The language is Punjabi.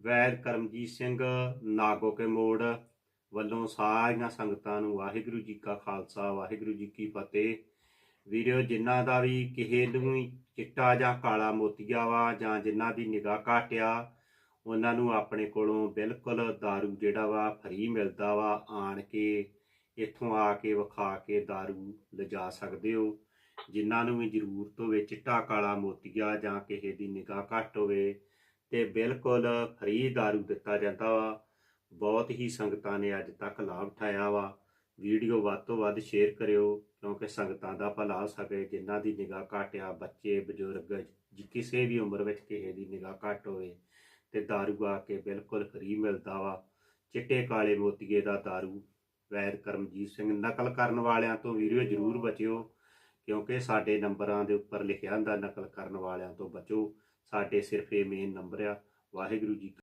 ਵੈਦ ਕਰਮਜੀਤ ਸਿੰਘ ਨਾਗੋ ਕੇ ਮੋੜ ਵੱਲੋਂ ਸਾਰੀਆਂ ਸੰਗਤਾਂ ਨੂੰ ਵਾਹਿਗੁਰੂ ਜੀ ਕਾ ਖਾਲਸਾ ਵਾਹਿਗੁਰੂ ਜੀ ਕੀ ਫਤਿਹ ਵੀਡੀਓ ਜਿਨ੍ਹਾਂ ਦਾ ਵੀ ਕਿਸੇ ਨੂੰ ਵੀ ਚਿੱਟਾ ਜਾਂ ਕਾਲਾ ਮੋਤੀਆ ਵਾ ਜਾਂ ਜਿਨ੍ਹਾਂ ਦੀ ਨਿਗਾਹ ਘਾਟਿਆ ਉਹਨਾਂ ਨੂੰ ਆਪਣੇ ਕੋਲੋਂ ਬਿਲਕੁਲ दारू ਜਿਹੜਾ ਵਾ ਫਰੀ ਮਿਲਦਾ ਵਾ ਆਣ ਕੇ ਇੱਥੋਂ ਆ ਕੇ ਵਿਖਾ ਕੇ दारू ਲਿਜਾ ਸਕਦੇ ਹੋ ਜਿਨ੍ਹਾਂ ਨੂੰ ਵੀ ਜ਼ਰੂਰਤ ਹੋਵੇ ਚਿੱਟਾ ਕਾਲਾ ਮੋਤੀਆ ਜਾਂ ਕਿਸੇ ਦੀ ਨਿਗਾਹ ਘੱਟ ਹੋਵੇ ਤੇ ਬਿਲਕੁਲ ਫਰੀ दारू ਦਿੱਤਾ ਜਾਂਦਾ ਵਾ ਬਹੁਤ ਹੀ ਸੰਗਤਾਂ ਨੇ ਅੱਜ ਤੱਕ ਲਾਭ ਉਠਾਇਆ ਵਾ ਵੀਡੀਓ ਵੱਧ ਤੋਂ ਵੱਧ ਸ਼ੇਅਰ ਕਰਿਓ ਕਿਉਂਕਿ ਸੰਗਤਾਂ ਦਾ ਭਲਾ ਹੋ ਸਕੇ ਜਿਨ੍ਹਾਂ ਦੀ ਨਿਗਾਹ ਘਟਿਆ ਬੱਚੇ ਬਜ਼ੁਰਗ ਜੀ ਕਿਸੇ ਵੀ ਉਮਰ ਵਿੱਚ ਕਿਸੇ ਦੀ ਨਿਗਾਹ ਘੱਟ ਹੋਵੇ ਤੇ दारू ਆ ਕੇ ਬਿਲਕੁਲ ਫਰੀ ਮਿਲਦਾ ਵਾ ਚਿੱਟੇ ਕਾਲੇ ਮੋਤੀਏ ਦਾ दारू ਵੈਦ ਕਰਮਜੀਤ ਸਿੰਘ ਨਕਲ ਕਰਨ ਵਾਲਿਆਂ ਤੋਂ ਵੀਡੀਓ ਜ਼ਰੂਰ ਬਚਿਓ ਕਿਉਂਕਿ ਸਾਡੇ ਨੰਬਰਾਂ ਦੇ ਉੱਪਰ ਲਿਖਿਆ ਹੁੰਦਾ ਨਕਲ ਕਰਨ ਵਾਲਿਆਂ ਤੋਂ ਬਚੋ। ਸਾਡੇ ਸਿਰਫ ਇਹ ਮੇਨ ਨੰਬਰ ਆ। ਵਾਹਿਗੁਰੂ ਜੀ